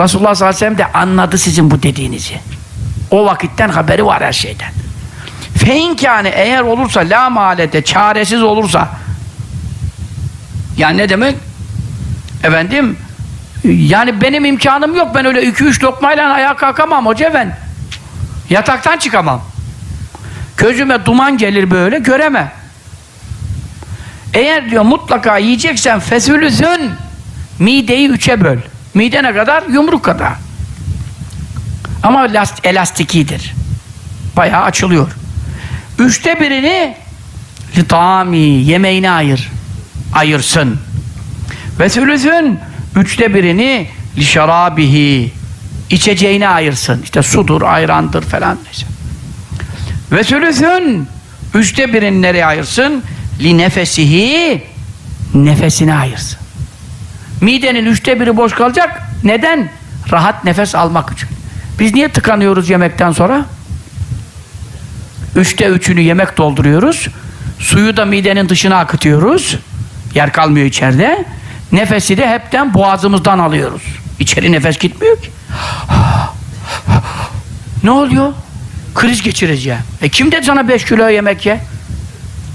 Resulullah sallallahu aleyhi ve sellem de anladı sizin bu dediğinizi. O vakitten haberi var her şeyden. Feinkâne eğer olursa la malete çaresiz olursa yani ne demek? Efendim yani benim imkanım yok. Ben öyle iki üç lokmayla ayağa kalkamam hoca efendi. Yataktan çıkamam. Gözüme duman gelir böyle göremem. Eğer diyor mutlaka yiyeceksen fesülüsün mideyi üçe böl. Mide ne kadar? Yumruk kadar. Ama last, elastikidir. Bayağı açılıyor. Üçte birini litami yemeğine ayır. Ayırsın. Ve sülüsün üçte birini li şarabihi içeceğine ayırsın. İşte sudur, ayrandır falan. Ve sülüsün üçte birini nereye ayırsın? Li nefesihi nefesine ayırsın. Midenin üçte biri boş kalacak. Neden? Rahat nefes almak için. Biz niye tıkanıyoruz yemekten sonra? Üçte üçünü yemek dolduruyoruz. Suyu da midenin dışına akıtıyoruz. Yer kalmıyor içeride. Nefesi de hepten boğazımızdan alıyoruz. İçeri nefes gitmiyor ki. ne oluyor? Kriz geçireceğim. E kim dedi sana beş kilo yemek ye?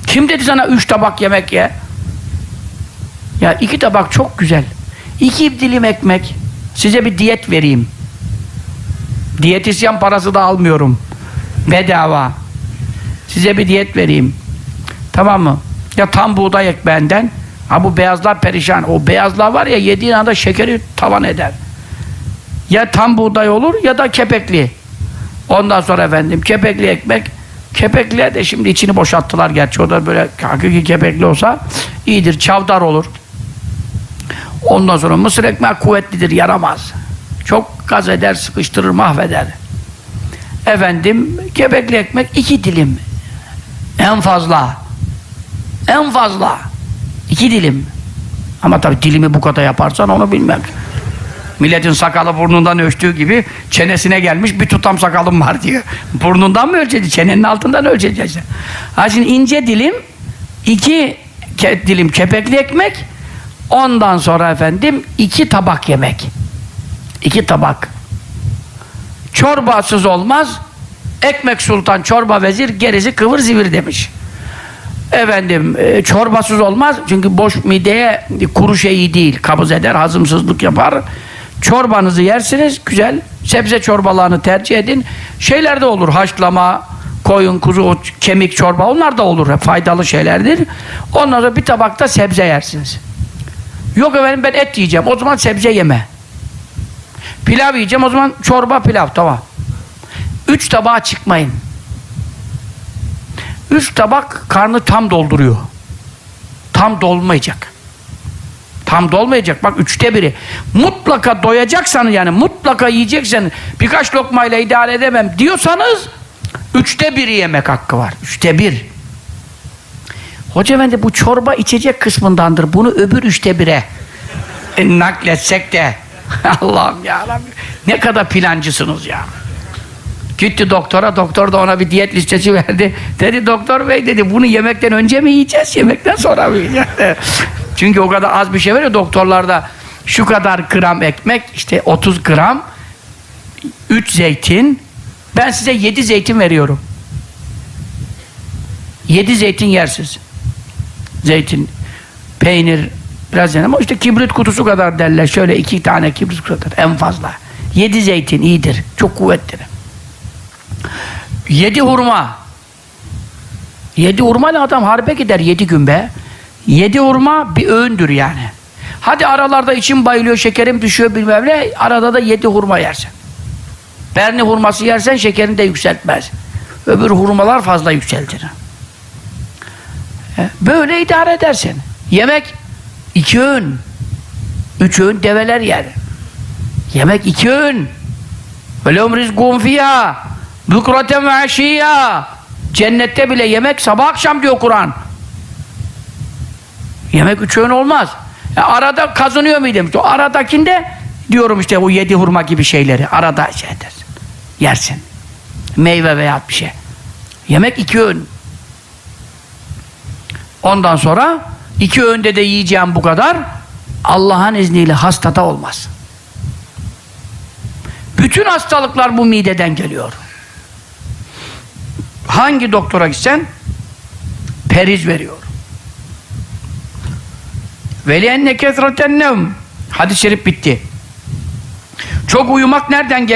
Kim dedi sana üç tabak yemek ye? Ya iki tabak çok güzel. İki dilim ekmek. Size bir diyet vereyim. Diyetisyen parası da almıyorum. Bedava. Size bir diyet vereyim. Tamam mı? Ya tam buğday ek benden. Ha bu beyazlar perişan. O beyazlar var ya yediğin anda şekeri tavan eder. Ya tam buğday olur ya da kepekli. Ondan sonra efendim kepekli ekmek. Kepekliler de şimdi içini boşalttılar gerçi. O da böyle hakiki kepekli olsa iyidir. Çavdar olur. Ondan sonra mısır ekmeği kuvvetlidir, yaramaz. Çok gaz eder, sıkıştırır, mahveder. Efendim, kepekli ekmek iki dilim. En fazla. En fazla. iki dilim. Ama tabii dilimi bu kadar yaparsan onu bilmem. Milletin sakalı burnundan ölçtüğü gibi çenesine gelmiş bir tutam sakalım var diyor. Burnundan mı ölçeceksin? Çenenin altından ölçeceksin. Ha şimdi ince dilim, iki ke dilim kepekli ekmek, ondan sonra efendim iki tabak yemek. İki tabak. Çorbasız olmaz. Ekmek sultan, çorba vezir, gerisi kıvır zivir demiş. Efendim e, çorbasız olmaz çünkü boş mideye kuru şey iyi değil kabız eder hazımsızlık yapar çorbanızı yersiniz güzel sebze çorbalarını tercih edin şeyler de olur haşlama koyun kuzu kemik çorba onlar da olur faydalı şeylerdir ondan sonra bir tabakta sebze yersiniz yok efendim ben et yiyeceğim o zaman sebze yeme pilav yiyeceğim o zaman çorba pilav tamam üç tabağa çıkmayın Üç tabak karnı tam dolduruyor. Tam dolmayacak. Tam dolmayacak. Bak üçte biri. Mutlaka doyacaksan yani mutlaka yiyeceksen birkaç lokmayla idare edemem diyorsanız üçte biri yemek hakkı var. Üçte bir. Hoca efendi bu çorba içecek kısmındandır. Bunu öbür üçte bire e, nakletsek de Allah'ım ya Ne kadar plancısınız ya. Gitti doktora, doktor da ona bir diyet listesi verdi. Dedi doktor bey dedi bunu yemekten önce mi yiyeceğiz, yemekten sonra mı yiyeceğiz? Çünkü o kadar az bir şey veriyor doktorlarda şu kadar gram ekmek, işte 30 gram, 3 zeytin, ben size 7 zeytin veriyorum. 7 zeytin yersiz. Zeytin, peynir, biraz yani ama işte kibrit kutusu kadar derler. Şöyle iki tane kibrit kutusu kadar en fazla. 7 zeytin iyidir, çok kuvvetlidir. Yedi hurma. Yedi hurmayla adam harbe gider yedi gün be. Yedi hurma bir öğündür yani. Hadi aralarda içim bayılıyor, şekerim düşüyor bilmem ne. Arada da yedi hurma yersen. Berni hurması yersen şekerini de yükseltmez. Öbür hurmalar fazla yükseltir. Böyle idare edersin. Yemek iki öğün. Üç öğün develer yer. Yemek iki öğün. Velehum rizgun fiyâ. Bükreten ve. Cennette bile yemek sabah akşam diyor Kur'an. Yemek üç öğün olmaz. E arada kazanıyor midem. O aradakinde diyorum işte o yedi hurma gibi şeyleri. Arada şey edersin. Yersin. Meyve veya bir şey. Yemek iki öğün. Ondan sonra iki öğünde de yiyeceğim bu kadar. Allah'ın izniyle hastada olmaz. Bütün hastalıklar bu mideden geliyor. Hangi doktora gitsen periz veriyor. Veli enne kesraten nevm. Hadis-i şerif bitti. Çok uyumak nereden geliyor?